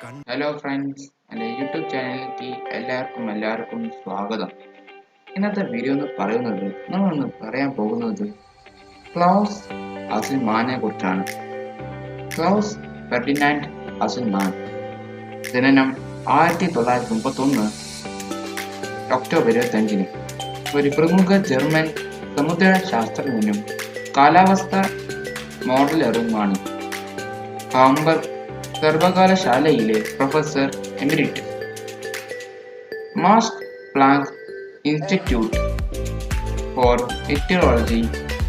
Hello friends എന്റെ YouTube ചാനലിലേക്ക് എല്ലാവർക്കും എല്ലാവർക്കും സ്വാഗതം. ഇന്നത്തെ വീഡിയോ എന്ന് പറയുന്നത് നമ്മളൊന്ന് പറയാൻ പോകുന്നത് ക്ലൗസ് അസിൽമാനെ കുറിച്ചാണ്. ക്ലൗസ് ഫെർഡിനാൻഡ് അസിൽമാൻ ജനനം ആയിരത്തി തൊള്ളായിരത്തി മുപ്പത്തൊന്ന് ഒക്ടോബർ ഇരുപത്തഞ്ചിന് ഒരു പ്രമുഖ ജർമ്മൻ സമുദ്ര ശാസ്ത്രജ്ഞനും കാലാവസ്ഥ മോഡലറുമാണ്. ഹാംബർഗ് സർവകലാശാലയിലെ പ്രൊഫസർ എമിരിറ്റ്. മാസ്ക് പ്ലാങ്ക് ഇൻസ്റ്റിറ്റ്യൂട്ട് ഫോർ മെറ്റീരിയോളജി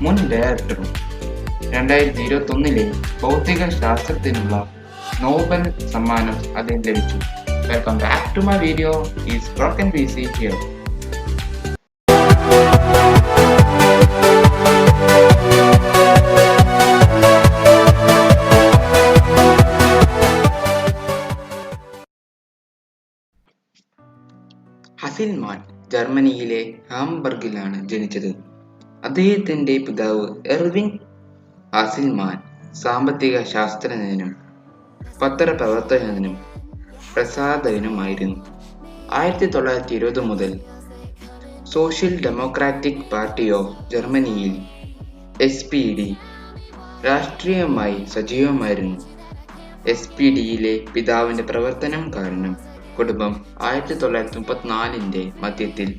മുൻ ഡയറക്ടറും രണ്ടായിരത്തി ഇരുപത്തി ഒന്നിലെ ഭൗതിക ശാസ്ത്രത്തിനുള്ള നോബൽ സമ്മാനം അദ്ദേഹം ലഭിച്ചു. Welcome back to my video is broken B C here Hasselmann ജർമ്മനിയിലെ ഹാംബർഗിലാണ് ജനിച്ചത്. അദ്ദേഹത്തിന്റെ പിതാവ് എർവിൻ ഹസിൽമാൻ സാമ്പത്തിക ശാസ്ത്രജ്ഞനും പത്രപ്രവർത്തകനും പ്രസാധകനുമായിരുന്നു. ആയിരത്തി തൊള്ളായിരത്തി ഇരുപത് മുതൽ സോഷ്യൽ ഡെമോക്രാറ്റിക് പാർട്ടി ഓഫ് ജർമ്മനിയിൽ എസ് പി ഡി രാഷ്ട്രീയമായി സജീവമായിരുന്നു. എസ് പി ഡിയിലെ പിതാവിന്റെ പ്രവർത്തനം കാരണം കുടുംബം ആയിരത്തി തൊള്ളായിരത്തി മുപ്പത്തിനാലിന്റെ മധ്യത്തിൽ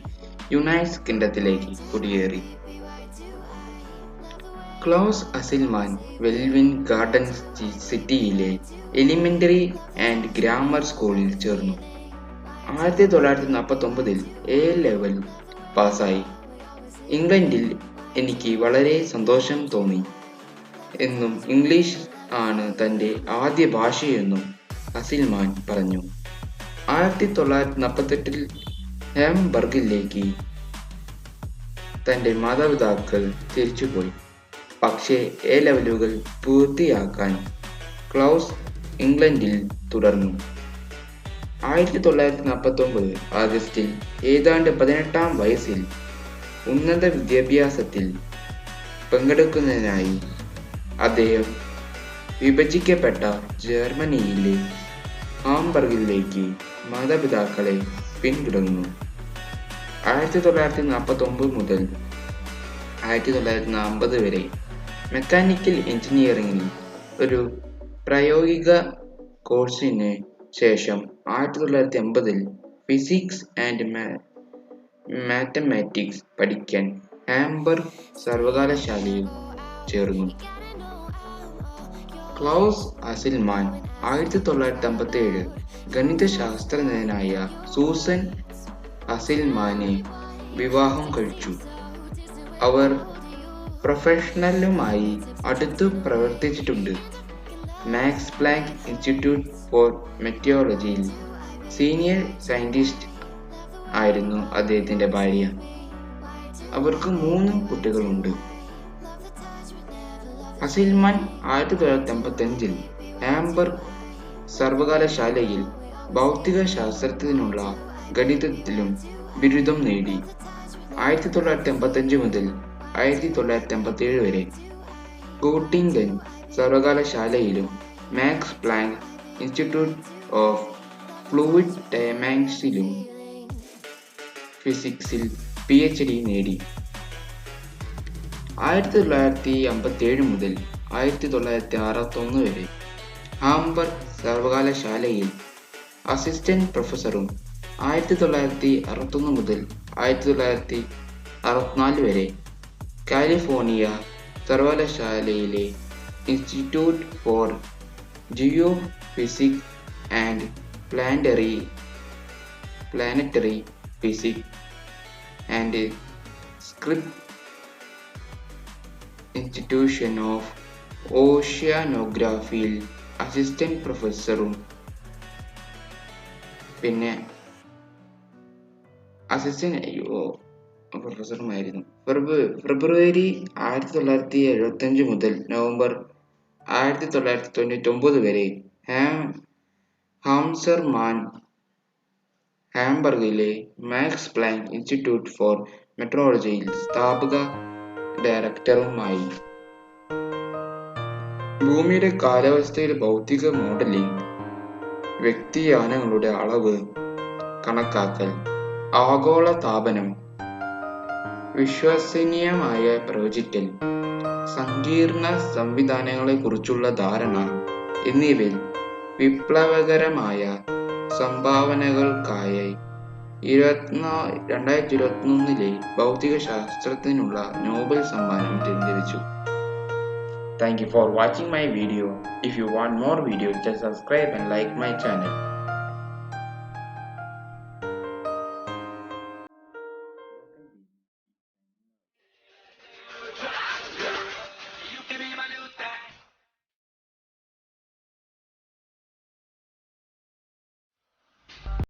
യുണൈറ്റഡ് കിങ്ഡത്തിലേക്ക് കുടിയേറി. ക്ലോസ് അസിൽമാൻ വെൽവിൻ ഗാർഡൻ സിറ്റിയിലെ എലിമെന്ററി ആൻഡ് ഗ്രാമർ സ്കൂളിൽ ചേർന്നു. ആയിരത്തി തൊള്ളായിരത്തി നാൽപ്പത്തി ഒമ്പതിൽ എ ലെവൽ പാസായി ഇംഗ്ലണ്ടിൽ എനിക്ക് വളരെ സന്തോഷം തോന്നി. എന്നും ഇംഗ്ലീഷ് ആണ് തന്റെ ആദ്യ ഭാഷയെന്നും അസിൽമാൻ പറഞ്ഞു. ആയിരത്തി തൊള്ളായിരത്തി നാൽപ്പത്തെട്ടിൽ ഹാംബർഗിലേക്ക് തന്റെ മാതാപിതാക്കൾ തിരിച്ചുപോയി. പക്ഷേ എ ലെവലുകൾ പൂർത്തിയാക്കാൻ ക്ലൗസ് ഇംഗ്ലണ്ടിൽ തുടർന്നു. ആയിരത്തി തൊള്ളായിരത്തി നാൽപ്പത്തി ഒമ്പത് ആഗസ്റ്റിൽ ഏതാണ്ട് പതിനെട്ടാം വയസ്സിൽ ഉന്നത വിദ്യാഭ്യാസത്തിൽ പങ്കെടുക്കുന്നതിനായി അദ്ദേഹം വിഭജിക്കപ്പെട്ട ജർമ്മനിയിലെ ഹാംബർഗിലേക്ക് മാതാപിതാക്കളെ പിന്തുടർന്നു. ആയിരത്തി തൊള്ളായിരത്തി നാൽപ്പത്തി ഒമ്പത് മുതൽ ആയിരത്തി തൊള്ളായിരത്തി നാൽപ്പത് വരെ മെക്കാനിക്കൽ എഞ്ചിനീയറിംഗിൽ ഒരു പ്രായോഗിക കോഴ്സിന് ശേഷം ആയിരത്തി തൊള്ളായിരത്തി എൺപതിൽ ഫിസിക്സ് ആൻഡ് മാത്തമാറ്റിക്സ് പഠിക്കാൻ ഹാംബർഗ് സർവകലാശാലയിൽ ചേർന്നു. ക്ലൗസ് അസിൽമാൻ ആയിരത്തി തൊള്ളായിരത്തി അമ്പത്തി ഏഴ് ഗണിതശാസ്ത്രജ്ഞനായ സൂസൻ അസിൽമാനെ വിവാഹം കഴിച്ചു. അവർ പ്രൊഫഷണലുമായി അടുത്തു പ്രവർത്തിച്ചിട്ടുണ്ട്. മാക്സ് പ്ലാങ്ക് ഇൻസ്റ്റിറ്റ്യൂട്ട് ഫോർ മെറ്റിയോളജിയിൽ സീനിയർ സയന്റിസ്റ്റ് ആയിരുന്നു അദ്ദേഹത്തിന്റെ ഭാര്യ. അവർക്ക് മൂന്ന് കുട്ടികളുണ്ട്. അസിൽമാൻ ആയിരത്തി തൊള്ളായിരത്തി അമ്പത്തി അഞ്ചിൽ ഹാംബർഗ് സർവകലാശാലയിൽ ഭൗതിക ശാസ്ത്രത്തിനുള്ള ഗണിതത്തിലും ബിരുദം നേടി. ആയിരത്തി തൊള്ളായിരത്തി അമ്പത്തി അഞ്ച് മുതൽ ആയിരത്തി തൊള്ളായിരത്തി അമ്പത്തി ഏഴ് വരെ Gottingen സർവകലാശാലയിലും Max Planck Institute of fluid ഡയമാൻസിലും ഫിസിക്സിൽ പി എച്ച് ഡി നേടി. ആയിരത്തി തൊള്ളായിരത്തി അമ്പത്തി ഏഴ് മുതൽ ആയിരത്തി തൊള്ളായിരത്തി അറുപത്തി ഒന്ന് വരെ ഹാംബർഗ് സർവകലാശാലയിൽ അസിസ്റ്റന്റ് പ്രൊഫസറും ആയിരത്തി തൊള്ളായിരത്തി അറുപത്തൊന്ന് മുതൽ ആയിരത്തി തൊള്ളായിരത്തി അറുപത്തിനാല് വരെ കാലിഫോർണിയ സർവകലാശാലയിലെ Institute for Geophysics and Planetary Planetary Physics and Script Institution of ഓഷ്യാനോഗ്രാഫിയിൽ assistant പ്രൊഫസറും പിന്നെ അസിസ്റ്റന്റ് പ്രൊഫസറുമായിരുന്നു ഫെബ്രുവരി ആയിരത്തി തൊള്ളായിരത്തി എഴുപത്തി അഞ്ച് മുതൽ നവംബർ ആയിരത്തി തൊള്ളായിരത്തി തൊണ്ണൂറ്റി ഒമ്പത് വരെ ഹാം ഹാംസർമാൻ ഹാംബർഗിലെ മാക്സ് പ്ലാങ്ക് ഇൻസ്റ്റിറ്റ്യൂട്ട് ഫോർ മെട്രോളജിയിൽ സ്ഥാപക ഡയറക്ടറുമായി. ഭൂമിയുടെ കാലാവസ്ഥയിൽ ഭൗതിക മോഡലിംഗ് വ്യക്തിയാനങ്ങളുടെ അളവ് കണക്കാക്കൽ ആഗോള താപനം വിശ്വസനീയമായ പ്രവചിക്കൽ സങ്കീർണ സംവിധാനങ്ങളെക്കുറിച്ചുള്ള ധാരണ എന്നിവയിൽ വിപ്ലവകരമായ സംഭാവനകൾക്കായി ഇരുപത്തിനാ രണ്ടായിരത്തി ഇരുപത്തിയൊന്നിലെ ഭൗതിക ശാസ്ത്രത്തിനുള്ള നോബൽ സമ്മാനം ലഭിച്ചു Thank you for watching my video. If you want more videos, just subscribe and like my channel.